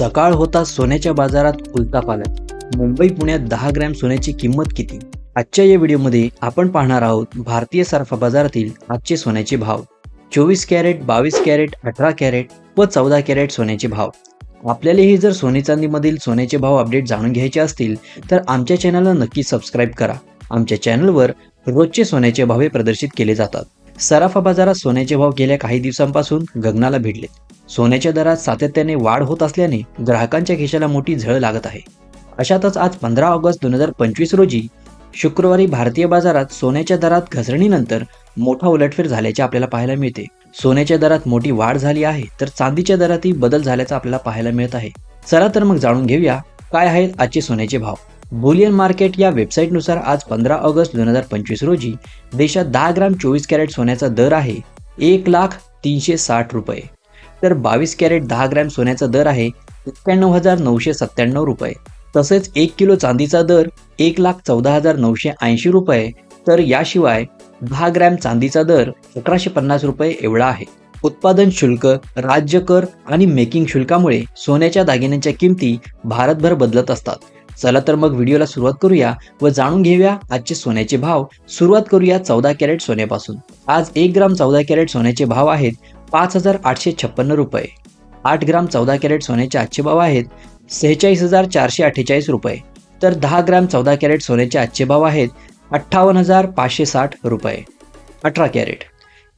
सकाळ होता सोन्याच्या बाजारात उलथापालट मुंबई पुण्यात दहा ग्रॅम सोन्याची किंमत किती? आजच्या या व्हिडिओमध्ये आपण पाहणार आहोत भारतीय सारफा बाजारातील आजचे सोन्याचे भाव. चोवीस कॅरेट बावीस कॅरेट अठरा कॅरेट व चौदा कॅरेट सोन्याचे भाव. आपल्यालाही जर सोने चांदीमधील सोन्याचे भाव अपडेट जाणून घ्यायचे असतील तर आमच्या चॅनलला नक्की सबस्क्राईब करा. आमच्या चॅनलवर रोजचे सोन्याचे भावे प्रदर्शित केले जातात. सराफा बाजारात सोन्याचे भाव गेल्या काही दिवसांपासून गगनाला भिडलेत. सोन्याच्या दरात सातत्याने वाढ होत असल्याने ग्राहकांच्या खिशाला मोठी झळ लागत आहे. अशातच आज पंधरा ऑगस्ट दोन हजार पंचवीस रोजी शुक्रवारी भारतीय बाजारात सोन्याच्या दरात घसरणीनंतर मोठा उलटफेर झाल्याचे आपल्याला पाहायला मिळते. सोन्याच्या दरात मोठी वाढ झाली आहे तर चांदीच्या दरातही बदल झाल्याचा आपल्याला पाहायला मिळत आहे. चला तर मग जाणून घेऊया काय आहेत आजचे सोन्याचे भाव. बुलियन मार्केट या वेबसाईटनुसार आज पंधरा ऑगस्ट दोन हजार पंचवीस रोजी देशात दहा ग्राम चोवीस कॅरेट सोन्याचा दर आहे एक लाख तीनशे साठ रुपये. तर बावीस कॅरेट दहा ग्रॅम सोन्याचा दर आहे एक्क्याण्णव हजार नऊशे सत्त्याण्णव रुपये. तसेच एक किलो चांदीचा दर एक लाख चौदा हजार नऊशे ऐंशी रुपये. तर याशिवाय दहा ग्रॅम चांदीचा दर अकराशे पन्नास रुपये एवढा आहे. उत्पादन शुल्क राज्य कर आणि मेकिंग शुल्कामुळे सोन्याच्या दागिन्यांच्या किमती भारतभर बदलत असतात. चला तर मग व्हिडिओला सुरुवात करूया व जाणून घेऊया आजचे सोन्याचे भाव. सुरुवात करूया चौदा कॅरेट सोन्यापासून. आज एक ग्राम चौदा कॅरेट सोन्याचे भाव आहेत पाच हजार आठशे छप्पन्न रुपये. आठ ग्राम चौदा कॅरेट सोन्याचे आजचे भाव आहेत सेहेचाळीस हजार चारशे अठ्ठेचाळीस रुपये. तर दहा ग्राम चौदा कॅरेट सोन्याचे आजचे भाव आहेत अठ्ठावन्न हजार पाचशे साठ रुपये. अठरा कॅरेट.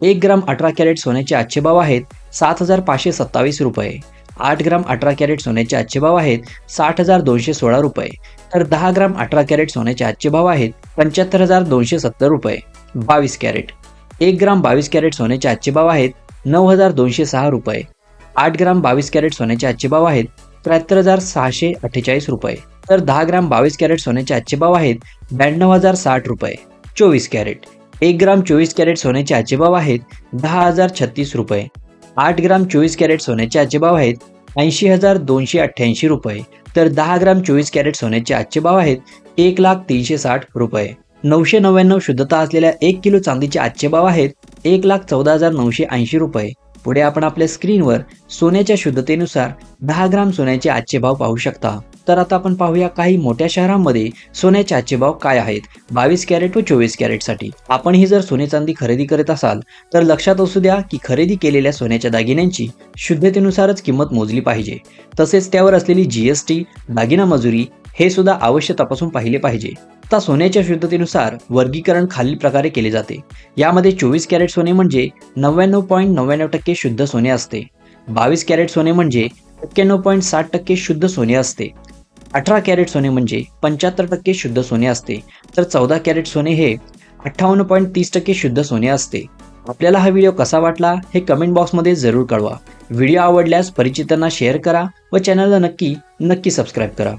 एक ग्राम अठरा कॅरेट सोन्याचे आजचे भाव आहेत सात हजार पाचशे सत्तावीस रुपये. आठ ग्राम अठरा कॅरेट सोन्याचे आजचे भाव आहेत साठ हजार दोनशे सोळा रुपये. तर दहा ग्राम अठरा कॅरेट सोन्याचे आजचे भाव आहेत पंच्याहत्तर हजार दोनशे सत्तर रुपये. बावीस कॅरेट. एक ग्राम बावीस कॅरेट सोन्याचे आजचे भाव आहेत नऊ हजार दोनशे सहा रुपये. आठ ग्राम बावीस कॅरेट सोन्याचे आजचे भाव आहेत त्र्याहत्तर हजार सहाशे अठ्ठेचाळीस रुपये. तर दहा ग्राम बावीस कॅरेट सोन्याचे आजचे भाव आहेत ब्याण्णव हजार साठ रुपये. चोवीस कॅरेट. एक ग्राम चोवीस कॅरेट सोन्याचे आजचे भाव आहेत दहा हजार छत्तीस रुपये. आठ ग्राम चोवीस कॅरेट सोन्याचे आजचे भाव आहेत ऐंशी हजार दोनशे अठ्ठ्याऐंशी रुपये. तर दहा ग्राम चोवीस कॅरेट सोन्याचे आजचे भाव आहेत एक लाख तीनशे साठ रुपये. नऊशे नव्याण्णव शुद्धता असलेल्या एक किलो चांदीचे आजचे भाव आहेत एक लाख चौदा हजार नऊशे ऐंशी रुपये. पुढे आपण आपल्या स्क्रीनवर सोन्याच्या शुद्धतेनुसार दहा ग्राम सोन्याचे आजचे भाव पाहू शकता. तर आता आपण पाहूया काही मोठ्या शहरांमध्ये सोन्याचे आजचे भाव काय आहेत. बावीस कॅरेट व चोवीस कॅरेटसाठी. आपण ही जर सोने चांदी खरेदी करत असाल तर लक्षात असू द्या की खरेदी केलेल्या सोन्याच्या दागिन्यांची शुद्धतेनुसारच किंमत मोजली पाहिजे. तसेच त्यावर असलेली जीएसटी दागिना मजुरी हे सुद्धा अवश्य तपासून पाहिले पाहिजे. आता सोन्याच्या शुद्धतेनुसार वर्गीकरण खालील प्रकारे केले जाते. यामध्ये चोवीस कॅरेट सोने म्हणजे नव्याण्णव पॉईंट नव्याण्णव टक्के शुद्ध सोने असते. बावीस कॅरेट सोने म्हणजे एक्क्याण्णव पॉईंट साठ टक्के शुद्ध सोने असते. अठरा कॅरेट सोने म्हणजे पंच्याहत्तर टक्के शुद्ध सोने असते. तर चौदा कॅरेट सोने हे अठ्ठावन्न पॉईंट तीस टक्के शुद्ध सोने असते. आपल्याला हा व्हिडिओ कसा वाटला हे कमेंट बॉक्समध्ये जरूर कळवा. व्हिडिओ आवडल्यास परिचितांना शेअर करा व चॅनलला नक्की नक्की सबस्क्राईब करा.